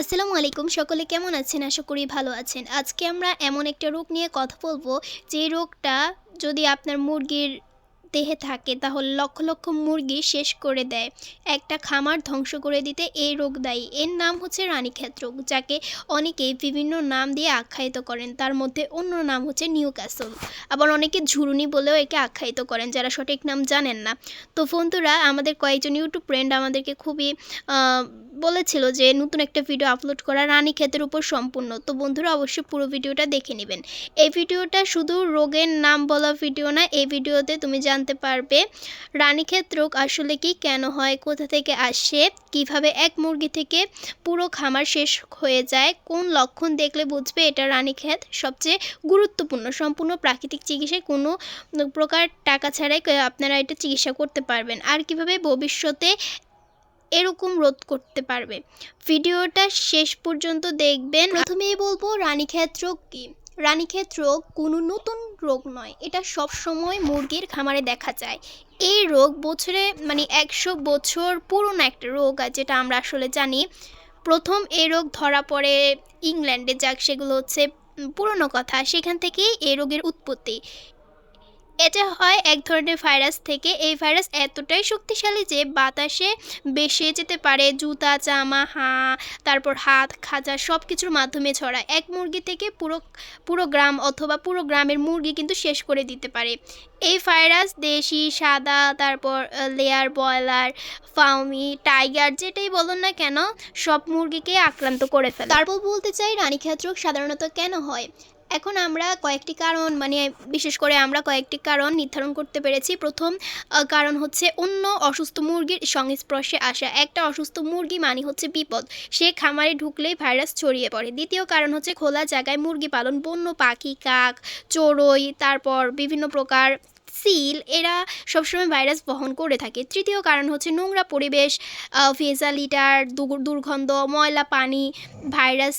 আসসালামু আলাইকুম, সকলে কেমন আছেন? আশা করি ভালো আছেন। আজকে আমরা এমন একটা রোগ নিয়ে কথা বলব। যে রোগটা যদি আপনার মুরগির দেহে থাকে, তাহলে লক্ষ লক্ষ মুরগি শেষ করে দেয়। একটা খামার ধ্বংস করে দিতে এই রোগ দায়ী। এর নাম হচ্ছে রানীক্ষেত রোগ, যাকে অনেকেই বিভিন্ন নাম দিয়ে আখ্যায়িত করেন। তার মধ্যে অন্য নাম হচ্ছে নিউ ক্যাসল আবার অনেকে ঝুরুনি বলেও একে আখ্যায়িত করেন, যারা সঠিক নাম জানেন না। তো বন্ধুরা, আমাদের কয়েকজন ইউটিউব ফ্রেন্ড আমাদেরকে খুবই বলেছিল যে, নতুন একটা ভিডিও আপলোড করা রানী ক্ষেতের উপর সম্পূর্ণ। তো বন্ধুরা, অবশ্যই পুরো ভিডিওটা দেখে নেবেন। এই ভিডিওটা শুধু রোগের নাম বলা ভিডিও না, এই ভিডিওতে তুমি জানতে পারবে রানীক্ষেত রোগ আসলে কি, কেন হয়, কোথা থেকে আসে, কীভাবে এক মুরগি থেকে পুরো খামার শেষ হয়ে যায়, কোন লক্ষণ দেখলে বুঝবে এটা রানীক্ষেত সবচেয়ে গুরুত্বপূর্ণ, সম্পূর্ণ প্রাকৃতিক চিকিৎসায় কোনো প্রকার টাকা ছাড়াই আপনারা এটা চিকিৎসা করতে পারবেন। আর কীভাবে ভবিষ্যতে এরকম রোধ করতে পারবে। ভিডিওটা শেষ পর্যন্ত দেখবেন। প্রথমেই বলব, রানীক্ষেত রোগ কি? রানীক্ষেত রোগ কোনো নতুন রোগ নয়। এটা সব সময় মুরগির খামারে দেখা যায়। এই রোগ বছরে মানে একশো বছর পুরনো একটা রোগ যেটা আমরা আসলে জানি। প্রথম এই রোগ ধরা পড়ে ইংল্যান্ডে, যাক সেগুলো হচ্ছে পুরনো কথা। সেখান থেকেই এই রোগের উৎপত্তি। এটা হয় এক ধরনের ভাইরাস থেকে। এই ভাইরাস এতটাই শক্তিশালী যে বাতাসে বেসে যেতে পারে, জুতা, জামা, হা, তারপর হাত, খাজা সব কিছুর মাধ্যমে ছড়ায়। এক মুরগি থেকে পুরো পুরো গ্রাম অথবা পুরো গ্রামের মুরগি কিন্তু শেষ করে দিতে পারে। এই ভাইরাস দেশি, সাদা, তারপর লেয়ার ব্রয়লার ফাউমি টাইগার যেটাই বলুন না কেন, সব মুরগিকে আক্রান্ত করে ফেলে। তারপর বলতে চাই রানীক্ষেত রোগ সাধারণত কেন হয়? এখন আমরা কয়েকটি কারণ মানে বিশেষ করে আমরা কয়েকটি কারণ নির্ধারণ করতে পেরেছি। প্রথম কারণ হচ্ছে অন্য অসুস্থ মুরগির সংস্পর্শে আসা। একটা অসুস্থ মুরগি মানে হচ্ছে বিপদ। সে খামারে ঢুকলেই ভাইরাস ছড়িয়ে পড়ে। দ্বিতীয় কারণ হচ্ছে খোলা জায়গায় মুরগি পালন, বন্য পাখি, কাক, চড়ুই, তারপর বিভিন্ন প্রকার সিল, এরা সবসময় ভাইরাস বহন করে থাকে। তৃতীয় কারণ হচ্ছে নোংরা পরিবেশ ভেজা লিটার দুর্গন্ধ, ময়লা পানি, ভাইরাস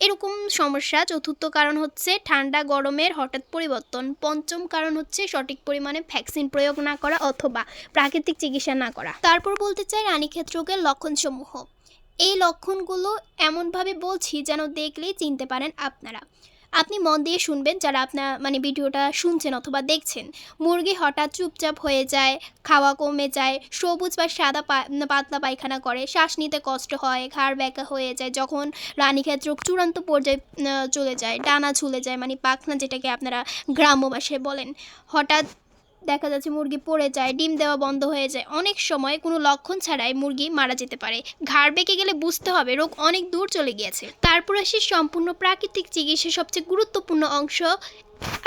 এরকম সমস্যা। চতুর্থ কারণ হচ্ছে ঠান্ডা গরমের হঠাৎ পরিবর্তন। পঞ্চম কারণ হচ্ছে সঠিক পরিমাণে ভ্যাকসিন প্রয়োগ না করা অথবা প্রাকৃতিক চিকিৎসা না করা। তারপর বলতে চাই রানীক্ষেত রোগের লক্ষণসমূহ। এই লক্ষণগুলো এমনভাবে বলছি যেন দেখলেই চিনতে পারেন আপনারা। আপনি মন দিয়ে শুনবেন যারা আপনার মানে ভিডিওটা শুনছেন অথবা দেখছেন। মুরগি হঠাৎ চুপচাপ হয়ে যায়, খাওয়া কমে যায়, সবুজ বা সাদা পাতলা পায়খানা করে, শ্বাস নিতে কষ্ট হয়, ঘাড় ব্যাকা হয়ে যায়, যখন রানীক্ষেত্র চূড়ান্ত পর্যায়ে চলে যায়, ডানা ঝুলে যায় মানে পাখনা যেটাকে আপনারা গ্রাম্য ভাষায় বলেন। হঠাৎ দেখা যাচ্ছে মুরগি পড়ে যায়, ডিম দেওয়া বন্ধ হয়ে যায়। অনেক সময় কোনো লক্ষণ ছাড়াই মুরগি মারা যেতে পারে। ঘাড় বেঁকে গেলে বুঝতে হবে রোগ অনেক দূর চলে গিয়েছে। তারপর আসি সম্পূর্ণ প্রাকৃতিক চিকিৎসার সবচেয়ে গুরুত্বপূর্ণ অংশ।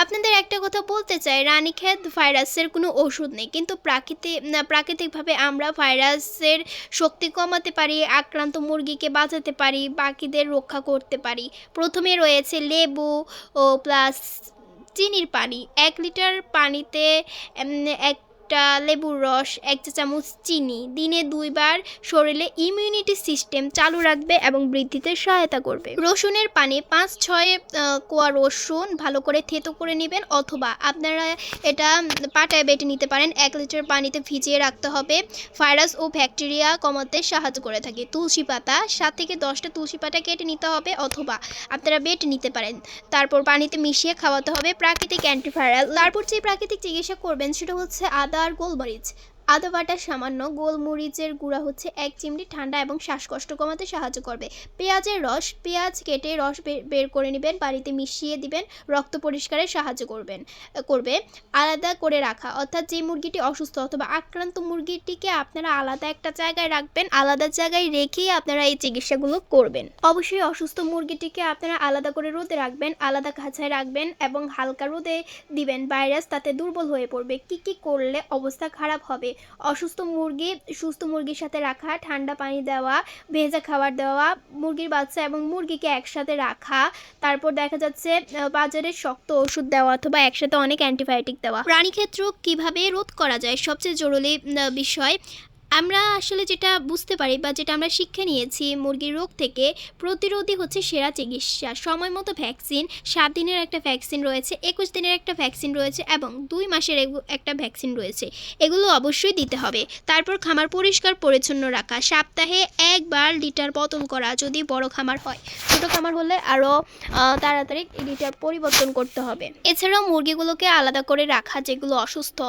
আপনাদের একটা কথা বলতে চাই, রানীক্ষেত ভাইরাসের কোনো ওষুধ নেই, কিন্তু প্রাকৃতিক প্রাকৃতিকভাবে আমরা ভাইরাসের শক্তি কমাতে পারি, আক্রান্ত মুরগিকে বাঁচাতে পারি, বাকিদের রক্ষা করতে পারি। প্রথমে রয়েছে লেবু ও প্লাস চিনির পানি এক লিটার পানিতে উম, একটা লেবুর রস, এক চা চামচ চিনি। দিনে দুইবার শরীরে ইমিউনিটি সিস্টেম চালু রাখবে এবং বৃদ্ধিতে সহায়তা করবে। রসুনের পানি পাঁচ ছয় কোয়া রসুন ভালো করে থেতো করে নেবেন অথবা আপনারা এটা পাটায় বেটে নিতে পারেন। এক লিটার পানিতে ভিজিয়ে রাখতে হবে। ভাইরাস ও ব্যাকটেরিয়া কমাতে সাহায্য করে থাকে। তুলসী পাতা, সাত থেকে দশটা তুলসী পাতা কেটে নিতে হবে অথবা আপনারা বেটে নিতে পারেন। তারপর পানিতে মিশিয়ে খাওয়াতে হবে প্রাকৃতিক অ্যান্টিভাইরাল তারপর যে প্রাকৃতিক চিকিৎসা করবেন সেটা হচ্ছে আদা আর গোলমরিচ। আদা বাটা সামান্য গোলমরিচের গুঁড়া হচ্ছে এক চিমটি ঠান্ডা এবং শ্বাসকষ্ট কমাতে সাহায্য করবে। পেঁয়াজের রস, পেঁয়াজ কেটে রস বের করে নেবেন, বাড়িতে মিশিয়ে দিবেন, রক্ত পরিষ্কারে সাহায্য করবেন করবে। আলাদা করে রাখা, অর্থাৎ যে মুরগিটি অসুস্থ অথবা আক্রান্ত মুরগিটিকে আপনারা আলাদা একটা জায়গায় রাখবেন, আলাদা জায়গায় রেখেই আপনারা এই চিকিৎসাগুলো করবেন। অবশ্যই অসুস্থ মুরগিটিকে আপনারা আলাদা করে রোদে রাখবেন, আলাদা খাঁচায় রাখবেন এবং হালকা রোদে দিবেন ভাইরাস তাতে দুর্বল হয়ে পড়বে। কি কি করলে অবস্থা খারাপ হবে অসুস্থ মুরগি, সুস্থ মুরগির সাথে রাখা, ঠান্ডা পানি দেওয়া, ভেজা খাবার দেওয়া, মুরগির বাচ্চা এবং মুরগিকে একসাথে রাখা। তারপর দেখা যাচ্ছে বাজারে শক্ত ওষুধ দেওয়া অথবা একসাথে অনেক অ্যান্টিবায়োটিক দেওয়া। প্রাণী প্রাণীক্ষেত্র কীভাবে রোধ করা যায়? সবচেয়ে জরুরি বিষয় আমরা আসলে যেটা বুঝতে পারি বা যেটা আমরা শিক্ষা নিয়েছি মুরগির রোগ থেকে, প্রতিরোধী হচ্ছে সেরা চিকিৎসা। সময় মতো ভ্যাকসিন, সাত দিনের একটা ভ্যাকসিন রয়েছে, একুশ দিনের একটা ভ্যাকসিন রয়েছে এবং দুই মাসের একটা ভ্যাকসিন রয়েছে। এগুলো অবশ্যই দিতে হবে। তারপর খামার পরিষ্কার, পরিচ্ছন্ন রাখা। সপ্তাহে একবার লিটার বদল করা যদি বড় খামার হয়। ছোট খামার হলে আরও তাড়াতাড়ি লিটার পরিবর্তন করতে হবে। এছাড়াও মুরগিগুলোকে আলাদা করে রাখা যেগুলো অসুস্থ,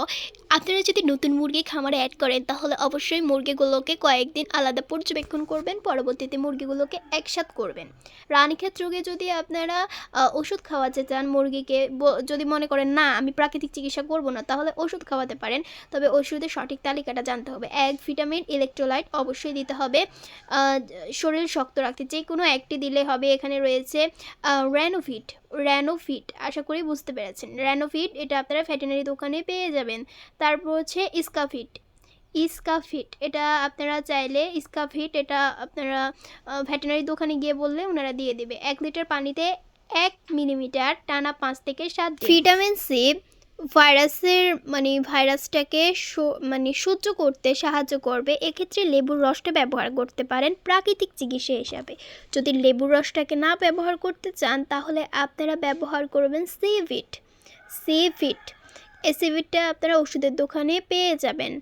আপনারা যদি নতুন মুরগি খামারে অ্যাড করেন তাহলে অবশ্যই মুরগিগুলোকে কয়েকদিন আলাদা পর্যবেক্ষণ করবেন, পরবর্তীতে মুরগিগুলোকে একসাথ করবেন। রানীক্ষেত রোগে যদি আপনারা ওষুধ খাওয়াতে চান মুরগিকে যদি মনে করেন, না, আমি প্রাকৃতিক চিকিৎসা করব না, তাহলে ওষুধ খাওয়াতে পারেন। তবে ওষুধের সঠিক তালিকাটা জানতে হবে। এক, ভিটামিন, ইলেকট্রোলাইট অবশ্যই দিতে হবে। শরীর শক্ত রাখতে যে কোনো একটি দিলে হবে। এখানে রয়েছে র্যানোফিট। র্যানোফিট, আশা করি বুঝতে পেরেছেন। র্যানোফিট, এটা আপনারা ভেটেনারি দোকানে পেয়ে যাবেন। তারপর হচ্ছে ইস্কাফিট ইস্কাফিট, এটা আপনারা চাইলে ইস্কাফিট, এটা আপনারা ভেটেনারি দোকানে গিয়ে বললে ওনারা দিয়ে দেবে। এক লিটার পানিতে এক মিলিমিটার টানা পাঁচ থেকে সাত ভিটামিন সি ভাইরাসের মানে ভাইরাসটাকে মানে সহ্য করতে সাহায্য করবে। এক্ষেত্রে লেবুর রসটা ব্যবহার করতে পারেন প্রাকৃতিক চিকিৎসা হিসাবে। যদি লেবুর রসটাকে না ব্যবহার করতে চান, তাহলে আপনারা ব্যবহার করবেন সিভিট। সিভিট এই সিভিটটা আপনারা ওষুধের দোকানে পেয়ে যাবেন।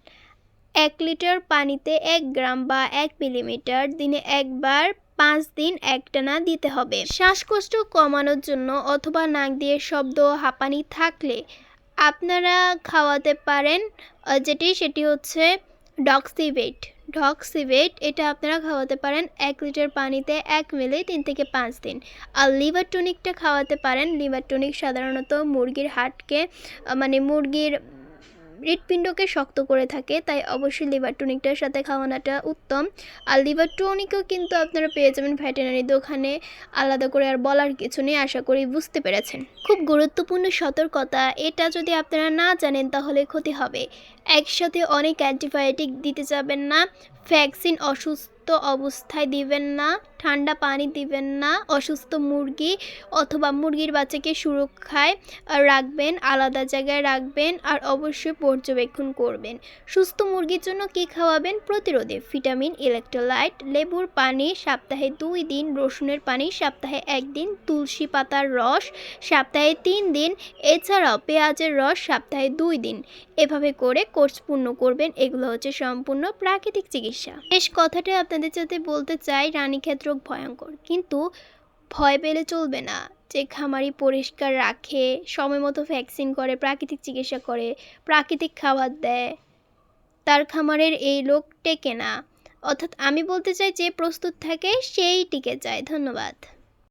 এক লিটার পানিতে এক গ্রাম বা এক মিলিমিটার দিনে একবার পাঁচ দিন একটানা দিতে হবে। শ্বাসকষ্ট কমানোর জন্য অথবা নাক দিয়ে শব্দ হাঁপানি থাকলে আপনারা খাওয়াতে পারেন যেটি সেটি হচ্ছে ডক্সিভেট। ডক্সিভেট, এটা আপনারা খাওয়াতে পারেন এক লিটার পানিতে এক মিলি তিন থেকে পাঁচ দিন। আর লিভার টনিকটা খাওয়াতে পারেন। লিভার টনিক সাধারণত মুরগির হাটকে মানে মুরগির হৃৎপিণ্ডকে শক্ত করে থাকে, তাই অবশ্যই লিভার টনিকটার সাথে খাওয়ানোটা উত্তম। আর লিভার টনিকও কিন্তু আপনারা পেয়ে যাবেন ভেটেনারি দোকানে আলাদা করে আর বলার কিছু নেই, আশা করি বুঝতে পেরেছেন। খুব গুরুত্বপূর্ণ সতর্কতা, এটা যদি আপনারা না জানেন তাহলে ক্ষতি হবে। একসাথে অনেক অ্যান্টিবায়োটিক দিতে যাবেন না, ভ্যাকসিন অসুস্থ অবস্থায় দিবেন না। ঠান্ডা পানি দিবেন না, অসুস্থ মুরগি অথবা মুরগির বাচ্চাকে সুরক্ষায় রাখবেন, আলাদা জায়গায় রাখবেন আর অবশ্যই পর্যবেক্ষণ করবেন। সুস্থ মুরগির জন্য কি খাওয়াবেন? প্রতিরোধে ভিটামিন, ইলেকট্রোলাইট, লেবুর পানি, সপ্তাহে দুই দিন, রসুনের পানি, সপ্তাহে একদিন, তুলসী পাতার রস, সপ্তাহে তিন দিন, এছাড়াও পেঁয়াজের রস, সপ্তাহে দুই দিন। এভাবে করে কোর্স পূর্ণ করবেন, এগুলো হচ্ছে সম্পূর্ণ প্রাকৃতিক চিকিৎসা। শেষ কথাটা আপনাদের সাথে বলতে চাই রানীক্ষেত রোগ ভয়ঙ্কর। কিন্তু ভয় পেলে চলবে না। যে খামারি পরিষ্কার রাখে, সময় মতো ভ্যাকসিন করে, প্রাকৃতিক চিকিৎসা করে, প্রাকৃতিক খাবার দেয়, তার খামারের এই লোক টেকে না। অর্থাৎ আমি বলতে চাই যে প্রস্তুত থাকে, সেই টিকে যায়। ধন্যবাদ।